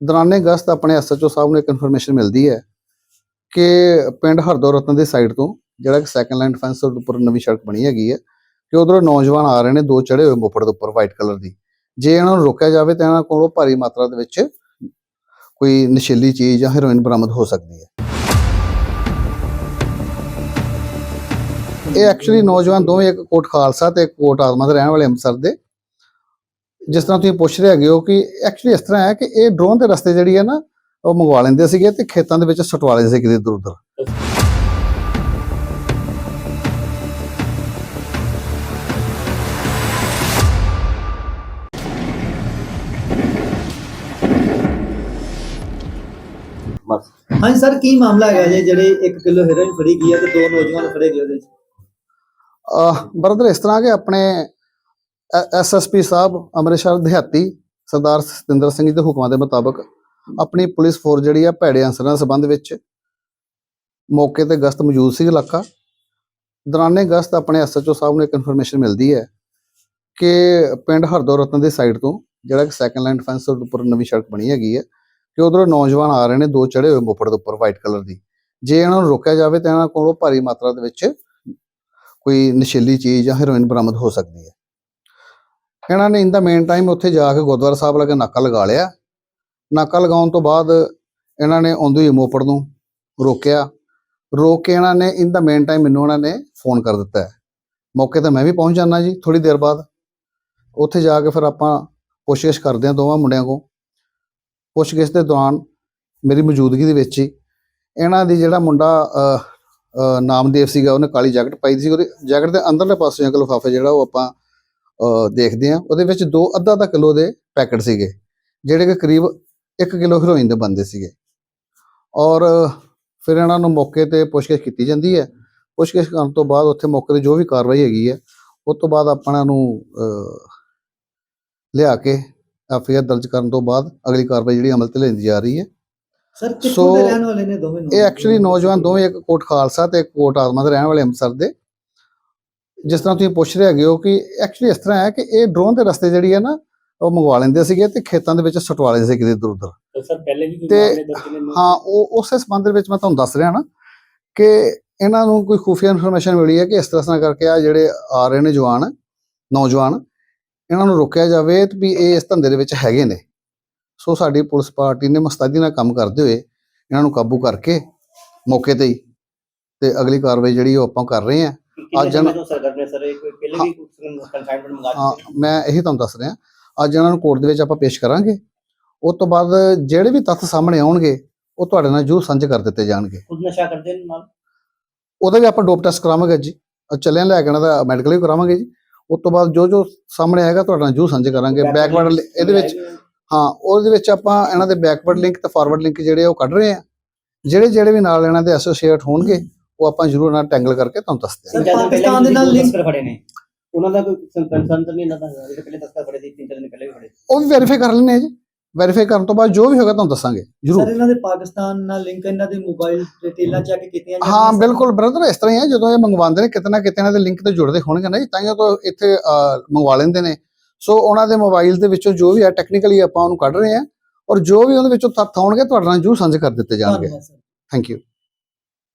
ਦੌਰਾਨੇ ਅਗਸਤ ਆਪਣੇ ਐਸਐਚਓ ਸਾਹਿਬ ਨੂੰ ਇੱਕ ਇਨਫੋਰਮੇਸ਼ਨ ਮਿਲਦੀ ਹੈ ਕਿ ਪਿੰਡ ਹਰਦੋ ਰਤਨ ਦੀ ਸਾਈਡ ਤੋਂ ਜਿਹੜਾ ਕਿ ਸੈਕੰਡ ਲਾਈਨ ਫੈਂਸ ਦੇ ਉੱਪਰ ਨਵੀਂ ਸੜਕ ਬਣੀ ਹੈਗੀ ਹੈ ਕਿ ਉਧਰੋਂ ਨੌਜਵਾਨ ਆ ਰਹੇ ਨੇ ਦੋ ਚੜੇ ਹੋਏ ਮੋਪੜ ਦੇ ਉੱਪਰ ਵਾਈਟ ਕਲਰ ਦੀ। ਜੇ ਇਹਨਾਂ ਨੂੰ ਰੋਕਿਆ ਜਾਵੇ ਤਾਂ ਇਹਨਾਂ ਕੋਲੋਂ ਭਾਰੀ ਮਾਤਰਾ ਦੇ ਵਿੱਚ ਕੋਈ ਨਸ਼ੀਲੀ ਚੀਜ਼ ਜਾਂ ਹੈਰੋਇਨ ਬਰਾਮਦ ਹੋ ਸਕਦੀ ਹੈ। ਇਹ ਐਕਚੁਅਲੀ ਨੌਜਵਾਨ ਦੋਵੇਂ ਇੱਕ ਕੋਟ ਖਾਲਸਾ ਤੇ ਇੱਕ ਕੋਟ ਆਜ਼ਮਾ ਦੇ ਰਹਿਣ ਵਾਲੇ ਅੰਮ੍ਰਿਤਸਰ ਦੇ ਜਿਸ ਤਰ੍ਹਾਂ ਤੁਸੀਂ ਪੁੱਛ ਰਹੇ ਹੈਗੇ ਹੋ ਕਿ ਐਕਚੁਅਲੀ ਇਸ ਤਰ੍ਹਾਂ ਹੈ ਕਿ ਇਹ ਡਰੋਨ ਦੇ ਰਸਤੇ ਜਿਹੜੀ ਹੈ ਨਾ ਉਹ ਮੰਗਵਾ ਲੈਂਦੇ ਸੀਗੇ ਤੇ ਖੇਤਾਂ ਦੇ ਵਿੱਚ ਸਟਵਾ ਲੈਂਦੇ ਸੀ ਕਿਤੇ ਇੱਧਰ ਉੱਧਰ। ਹਾਂਜੀ ਸਰ ਕੀ ਮਾਮਲਾ ਹੈਗਾ ਜੀ? ਜਿਹੜੇ 1 ਕਿਲੋ ਹੈਰੋਇਨ ਫੜੀ ਗਈ ਹੈ ਤੇ ਦੋ ਨੌਜਵਾਨ ਫੜੇ ਗਏ ਉਹਦੇ ਵਿੱਚ। ਬਰਦਰ ਇਸ ਤਰ੍ਹਾਂ ਕਿ ਆਪਣੇ ਐਸਐਸਪੀ ਸਾਹਿਬ, ਅੰਮ੍ਰਿਤਸਰ ਦਿਹਾਤੀ, ਸਰਦਾਰ ਸਤਿੰਦਰ ਸਿੰਘ ਜੀ ਦੇ ਹੁਕਮਾਂ ਦੇ ਮੁਤਾਬਕ ਆਪਣੀ ਪੁਲਿਸ ਫੋਰਸ ਜਿਹੜੀ ਆ ਭੈੜੇ ਅੰਸਰਾਂ ਦੇ ਸੰਬੰਧ ਵਿੱਚ ਮੌਕੇ ਤੇ ਗਸ਼ਤ ਮੌਜੂਦ ਸੀ ਇਲਾਕਾ। ਦੌਰਾਨੇ ਗਸ਼ਤ ਆਪਣੇ ਐਸਐਚਓ ਸਾਹਿਬ ਨੂੰ ਇੱਕ ਇਨਫੋਰਮੇਸ਼ਨ ਮਿਲਦੀ ਹੈ ਕਿ ਪਿੰਡ ਹਰਦੋ ਰਤਨ ਦੀ ਸਾਈਡ ਤੋਂ ਜਿਹੜਾ ਕਿ ਸੈਕੰਡ ਲਾਈਨ ਡਿਫੈਂਸ ਉੱਪਰ ਨਵੀਂ ਸੜਕ ਬਣੀ ਹੈਗੀ ਹੈ ਕਿ ਉਧਰੋਂ ਨੌਜਵਾਨ ਆ ਰਹੇ ਨੇ ਦੋ ਚੜੇ ਹੋਏ ਮੋਪੜ ਦੇ ਉੱਪਰ ਵਾਈਟ ਕਲਰ ਦੀ। ਜੇ ਇਹਨਾਂ ਨੂੰ ਰੋਕਿਆ ਜਾਵੇ ਤਾਂ ਇਹਨਾਂ ਕੋਲੋਂ ਭਾਰੀ ਮਾਤਰਾ ਦੇ ਵਿੱਚ ਕੋਈ ਨਸ਼ੀਲੀ ਚੀਜ਼ ਜਾਂ ਹੈਰੋਇਨ ਬਰਾਮਦ ਹੋ ਸਕਦੀ ਹੈ। ਇਹਨਾਂ ਨੇ ਇਨ ਦਾ ਮੇਨ ਟਾਈਮ ਉੱਥੇ ਜਾ ਕੇ ਗੁਰਦੁਆਰਾ ਸਾਹਿਬ ਲਗੇ ਨਾਕਾ ਲਗਾ ਲਿਆ। ਨਾਕਾ ਲਗਾਉਣ ਤੋਂ ਬਾਅਦ ਇਹਨਾਂ ਨੇ ਆਉਂਦੇ ਹੋਏ ਮੋਪੜ ਨੂੰ ਰੋਕਿਆ। ਰੋਕ ਕੇ ਇਹਨਾਂ ਨੇ ਇਨ ਦਾ ਮੇਨ ਟਾਈਮ ਮੈਨੂੰ ਉਹਨਾਂ ਨੇ ਫੋਨ ਕਰ ਦਿੱਤਾ ਹੈ। ਮੌਕੇ ਤੇ ਮੈਂ ਵੀ ਪਹੁੰਚ ਜਾਣਾ ਜੀ ਥੋੜੀ ਦੇਰ ਬਾਅਦ। ਉੱਥੇ ਜਾ ਕੇ ਫਿਰ ਆਪਾਂ ਪੁੱਛਗਿੱਛ ਕਰਦੇ ਹਾਂ ਦੋਵਾਂ ਮੁੰਡਿਆਂ ਕੋ ਪੁੱਛਗਿੱਛ ਦੇ ਦੌਰਾਨ ਮੇਰੀ ਮੌਜੂਦਗੀ ਦੇ ਵਿੱਚ ਹੀ ਇਹਨਾਂ ਦੀ ਜਿਹੜਾ ਮੁੰਡਾ ਨਾਮਦੇਵ ਸੀਗਾ, ਉਹਨੇ ਕਾਲੀ ਜੈਕਟ ਪਾਈ ਸੀ। ਉਹਦੇ ਜੈਕਟ ਦੇ ਅੰਦਰਲੇ ਪਾਸੇ ਇੱਕ ਲਿਫਾਫਾ ਜਿਹੜਾ ਉਹ ਆਪਾਂ ਦੇਖਦੇ ਆ ਉਹਦੇ ਵਿੱਚ ਦੋ ਅੱਧਾ ਅੱਧਾ ਕਿਲੋ ਦੇ ਪੈਕਟ ਸੀਗੇ ਜਿਹੜੇ ਕਿ ਕਰੀਬ 1 ਕਿਲੋ ਹੈਰੋਇਨ ਦੇ ਬੰਦੇ ਸੀਗੇ। ਔਰ ਫਿਰ ਇਹਨਾਂ ਨੂੰ ਮੌਕੇ ਤੇ ਪੁੱਛਗਿੱਛ ਕੀਤੀ ਜਾਂਦੀ ਹੈ। ਪੁੱਛਗਿੱਛ ਕਰਨ ਤੋਂ ਬਾਅਦ ਉੱਥੇ ਮੌਕੇ ਤੇ ਜੋ ਵੀ ਕਾਰਵਾਈ ਹੈਗੀ ਹੈ ਉਸ ਤੋਂ ਬਾਅਦ ਆਪਾਂ ਇਹਨਾਂ ਨੂੰ ਲਿਆ ਕੇ ਐਫਆਈਆਰ ਦਰਜ ਕਰਨ ਤੋਂ ਬਾਅਦ ਅਗਲੀ ਕਾਰਵਾਈ ਜਿਹੜੀ ਅਮਲ ਤੇ ਲੈਂਦੀ ਜਾ ਰਹੀ ਹੈ। ਸਰ ਕਿੱਥੋਂ ਦੇ ਰਹਿਣ ਵਾਲੇ ਨੇ ਦੋਵੇਂ ਇਹ ਐਕਚੁਅਲੀ ਨੌਜਵਾਨ ਦੋਵੇਂ ਇੱਕ ਕੋਟ ਖਾਲਸਾ ਤੇ ਇੱਕ ਕੋਟ ਆਜ਼ਮਾ ਦੇ ਰਹਿਣ ਵਾਲੇ ਅੰਮ੍ਰਿਤਸਰ ਦੇ। ਜਿਸ ਤਰ੍ਹਾਂ ਤੁਸੀਂ ਪੁੱਛ ਰਹੇ ਹੈਗੇ ਹੋ ਕਿ ਐਕਚੁਅਲੀ ਇਸ ਤਰ੍ਹਾਂ ਹੈ ਕਿ ਇਹ ਡਰੋਨ ਦੇ ਰਸਤੇ ਜਿਹੜੀ ਹੈ ਨਾ ਉਹ ਮੰਗਵਾ ਲੈਂਦੇ ਸੀਗੇ ਤੇ ਖੇਤਾਂ ਦੇ ਵਿੱਚ ਸਟਵਾ ਲੈਂਦੇ ਸੀ ਕਿਤੇ ਉੱਧਰ ਤੇ ਸਰ ਪਹਿਲੇ ਵੀ ਕੋਈ ਤੇ ਮਾਮਲੇ ਦਰਜ ਨੇ ਹਾਂ ਉਹ ਉਸੇ ਸੰਬੰਧ ਦੇ ਵਿੱਚ ਮੈਂ ਤੁਹਾਨੂੰ ਦੱਸ ਰਿਹਾ ਨਾ ਕਿ ਇਹਨਾਂ ਨੂੰ ਕੋਈ ਖੁਫੀਆ ਇਨਫੋਰਮੇਸ਼ਨ ਮਿਲੀ ਹੈ ਕਿ ਇਸ ਤਰ੍ਹਾਂ ਕਰਕੇ ਆ ਜਿਹੜੇ ਆ ਰਹੇ ਨੇ ਜਵਾਨ ਨੌਜਵਾਨ ਇਹਨਾਂ ਨੂੰ ਰੋਕਿਆ ਜਾਵੇ ਤੇ ਵੀ ਇਹ ਇਸ ਧੰਦੇ ਦੇ ਵਿੱਚ ਹੈਗੇ ਨੇ। ਸੋ ਸਾਡੀ ਪੁਲਿਸ ਪਾਰਟੀ ਨੇ ਮੁਸਤੈਦੀ ਨਾਲ ਕੰਮ ਕਰਦੇ ਹੋਏ ਇਹਨਾਂ ਨੂੰ ਕਾਬੂ ਕਰਕੇ ਮੌਕੇ ਤੇ ਹੀ ਤੇ ਅਗਲੀ ਕਾਰਵਾਈ ਜਿਹੜੀ ਉਹ ਆਪਾਂ ਕਰ ਰਹੇ ਹਾਂ। ਅੱਜ ਸਰਗਰਮ ਨੇ ਸਰ ਇਹ ਕੋਈ ਪਹਿਲੇ ਵੀ ਕਨਸਾਈਨਮੈਂਟ ਮੰਗਾ ਹਾਂ ਮੈਂ ਇਹੀ ਤੁਹਾਨੂੰ ਦੱਸ ਰਿਹਾ। ਅੱਜ ਇਹਨਾਂ ਨੂੰ ਕੋਰਟ ਦੇ ਵਿੱਚ ਆਪਾਂ ਪੇਸ਼ ਕਰਾਂਗੇ। ਉਸ ਤੋਂ ਬਾਅਦ ਜਿਹੜੇ ਵੀ ਤੱਥ ਸਾਹਮਣੇ ਆਉਣਗੇ ਉਹ ਤੁਹਾਡੇ ਨਾਲ ਜੂ ਸਾਂਝੇ ਕਰ ਦਿੱਤੇ ਜਾਣਗੇ। ਖੁਦ ਨਸ਼ਾ ਕਰਦੇ ਨੇ ਨਾਲ? ਉਹਦਾ ਵੀ ਆਪਾਂ ਡੋਪ ਟੈਸਟ ਕਰਾਵਾਂਗੇ ਜੀ ਚੱਲਿਆਂ ਲੈ ਕੇ ਇਹਨਾਂ ਦਾ ਮੈਡੀਕਲ ਵੀ ਕਰਾਵਾਂਗੇ ਜੀ। ਉਸ ਤੋਂ ਬਾਅਦ ਜੋ ਜੋ ਸਾਹਮਣੇ ਆਏਗਾ ਤੁਹਾਡੇ ਨਾਲ ਜੂ ਸਾਂਝੇ ਕਰਾਂਗੇ। ਬੈਕਵਰਡ ਇਹਦੇ ਵਿੱਚ ਹਾਂ ਉਹਦੇ ਵਿੱਚ ਆਪਾਂ ਇਹਨਾਂ ਦੇ ਬੈਕਵਰਡ ਲਿੰਕ ਤੇ ਫਾਰਵਰਡ ਲਿੰਕ ਜਿਹੜੇ ਉਹ ਕੱਢ ਰਹੇ ਆ। ਜਿਹੜੇ ਜਿਹੜੇ ਵੀ ਨਾਲ ਇਹਨਾਂ ਦੇ ਐਸੋਸੀਏਟ ਹੋਣਗੇ ਉਹ ਆਪਾਂ ਜ਼ਰੂਰ ਨਾਲ ਟੈਂਗਲ ਕਰਕੇ ਤੁਹਾਨੂੰ ਦੱਸਦੇ ਹਾਂ ਪਾਕਿਸਤਾਨ ਦੇ ਨਾਲ link- ਫੜੇ ਨੇ। ਉਹਨਾਂ ਦਾ ਕੋਈ ਕੰਸਰਨ ਤਾਂ ਨਹੀਂ ਇਹਨਾਂ ਦਾ ਜਿਹੜੇ ਪਹਿਲੇ ਤਸਕਰ ਫੜੇ ਸੀ ਤਿੰਨ ਚਾਰ ਦਿਨ ਪਹਿਲੇ ਵੀ ਫੜੇ ਉਹ ਵੀ ਵੈਰੀਫਾਈ ਕਰ ਲੈਣੇ ਜੀ। ਵੈਰੀਫਾਈ ਕਰਨ ਤੋਂ ਬਾਅਦ ਜੋ ਵੀ ਹੋਗਾ ਤੁਹਾਨੂੰ ਦੱਸਾਂਗੇ ਜ਼ਰੂਰ। ਸਰ ਇਹਨਾਂ ਦੇ ਪਾਕਿਸਤਾਨ ਨਾਲ ਲਿੰਕ ਇਹਨਾਂ ਦੇ ਮੋਬਾਈਲ ਡਿਟੇਲਾਂ ਚੈੱਕ ਕੀਤੀਆਂ ਹਾਂ। ਬਿਲਕੁਲ ਬ੍ਰਦਰ ਇਸ ਤਰ੍ਹਾਂ ਹੀ ਹੈ ਜਦੋਂ ਇਹ ਮੰਗਵਾਉਂਦੇ ਨੇ ਕਿਤੇ ਨਾ ਕਿਤੇ ਇਹਨਾਂ ਦੇ ਲਿੰਕ ਤੇ ਜੁੜਦੇ ਹੋਣਗੇ ਨਾ ਜੀ ਤਾਂ ਹੀ ਉਹ ਤੋਂ ਇੱਥੇ ਮੰਗਵਾ ਲੈਂਦੇ ਨੇ। ਸੋ ਉਹਨਾਂ ਦੇ ਮੋਬਾਈਲ ਦੇ ਵਿੱਚੋਂ ਜੋ ਵੀ ਹੈ ਟੈਕਨੀਕਲੀ ਆਪਾਂ ਉਹਨੂੰ ਕੱਢ ਰਹੇ ਹਾਂ ਔਰ ਜੋ ਵੀ ਉਹਦੇ ਵਿੱਚੋਂ ਤੱਥ ਆਉਣਗੇ ਤੁਹਾਡੇ ਨਾਲ ਜੂ ਸਾਂਝੇ ਕਰ ਦਿੱਤੇ ਜਾਣਗੇ। Thank you